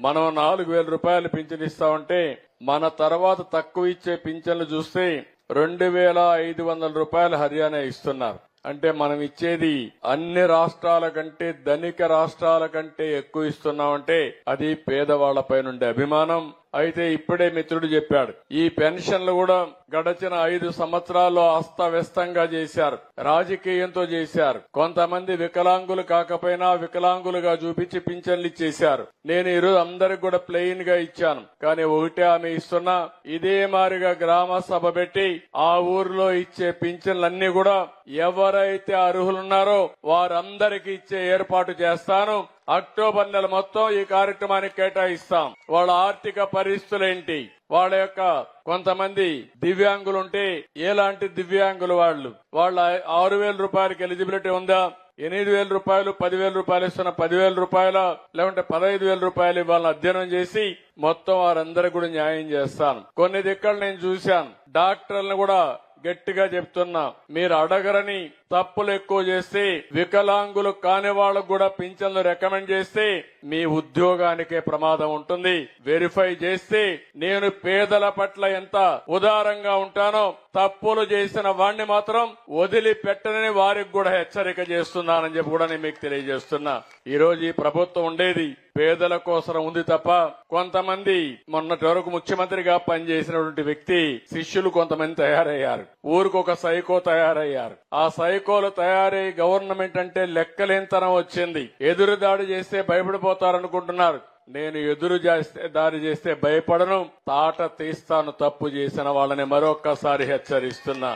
మనం నాలుగు వేల రూపాయలు పింఛన్ ఇస్తామంటే మన తర్వాత తక్కువ ఇచ్చే పింఛన్లు చూస్తే రెండు వేల ఐదు వందల రూపాయలు హర్యానా ఇస్తున్నారు. అంటే మనం ఇచ్చేది అన్ని రాష్ట్రాల కంటే ధనిక రాష్ట్రాల కంటే ఎక్కువ ఇస్తున్నామంటే అది పేదవాళ్ళపై నుండే అభిమానం. అయితే ఇప్పుడే మిత్రుడు చెప్పాడు ఈ పెన్షన్లు కూడా గడచిన ఐదు సంవత్సరాల్లో అస్తవ్యస్తంగా చేశారు రాజకీయంతో చేశారు. కొంతమంది వికలాంగులు కాకపోయినా వికలాంగులుగా చూపించి పింఛన్లు ఇచ్చేశారు. నేను ఈరోజు అందరికి కూడా ప్లెయిన్గా ఇచ్చాను కానీ ఒకటే ఆమె ఇస్తున్నా ఇదే మారిగా గ్రామ సభ పెట్టి ఆ ఊర్లో ఇచ్చే పింఛన్లన్నీ కూడా ఎవరైతే అర్హులున్నారో వారందరికీ ఇచ్చే ఏర్పాటు చేస్తాను. అక్టోబర్ నెల మొత్తం ఈ కార్యక్రమానికి కేటాయిస్తాం. వాళ్ళ ఆర్థిక పరిస్థితులు ఏంటి వాళ్ళ యొక్క కొంతమంది దివ్యాంగులు ఉంటే ఎలాంటి దివ్యాంగులు వాళ్ళు? వాళ్ళ ఆరు వేల రూపాయలకి ఎలిజిబిలిటీ ఉందా? ఎనిమిది వేల రూపాయలు పదివేల రూపాయలు ఇస్తున్న పదివేల రూపాయల లేకుంటే పదహైదు వేల రూపాయలు ఇవ్వాలని అధ్యయనం చేసి మొత్తం వారందరికి కూడా న్యాయం చేస్తాను. కొన్ని దిక్కలు నేను చూశాను. డాక్టర్లను కూడా గట్టిగా చెప్తున్నా. మీరు అడగరని తప్పులు ఎక్కువ చేస్తే వికలాంగులు కాని వాళ్ళకు కూడా పింఛన్లు రికమెండ్ చేస్తే మీ ఉద్యోగానికే ప్రమాదం ఉంటుంది. వెరిఫై చేస్తే నేను పేదల పట్ల ఎంత ఉదారంగా ఉంటానో తప్పులు చేసిన వాణ్ణి మాత్రం వదిలిపెట్టనని వారికి కూడా హెచ్చరిక చేస్తున్నానని చెప్పి కూడా నేను మీకు తెలియజేస్తున్నా. ఈ రోజు ఈ ప్రభుత్వం ఉండేది పేదల కోసం ఉంది తప్ప కొంతమంది మొన్నటి వరకు ముఖ్యమంత్రిగా పనిచేసినటువంటి వ్యక్తి శిష్యులు కొంతమంది తయారయ్యారు. ఊరికి ఒక సైకో తయారయ్యారు. ఆ సై సైకోలు తయారై గవర్నమెంట్ అంటే లెక్కలేనితనం వచ్చింది. ఎదురు దాడి చేస్తే భయపడిపోతారనుకుంటున్నారు. నేను ఎదురు చేస్తే దాడి చేస్తే భయపడను. తాట తీస్తాను తప్పు చేసిన వాళ్ళని మరొక్కసారి హెచ్చరిస్తున్నా.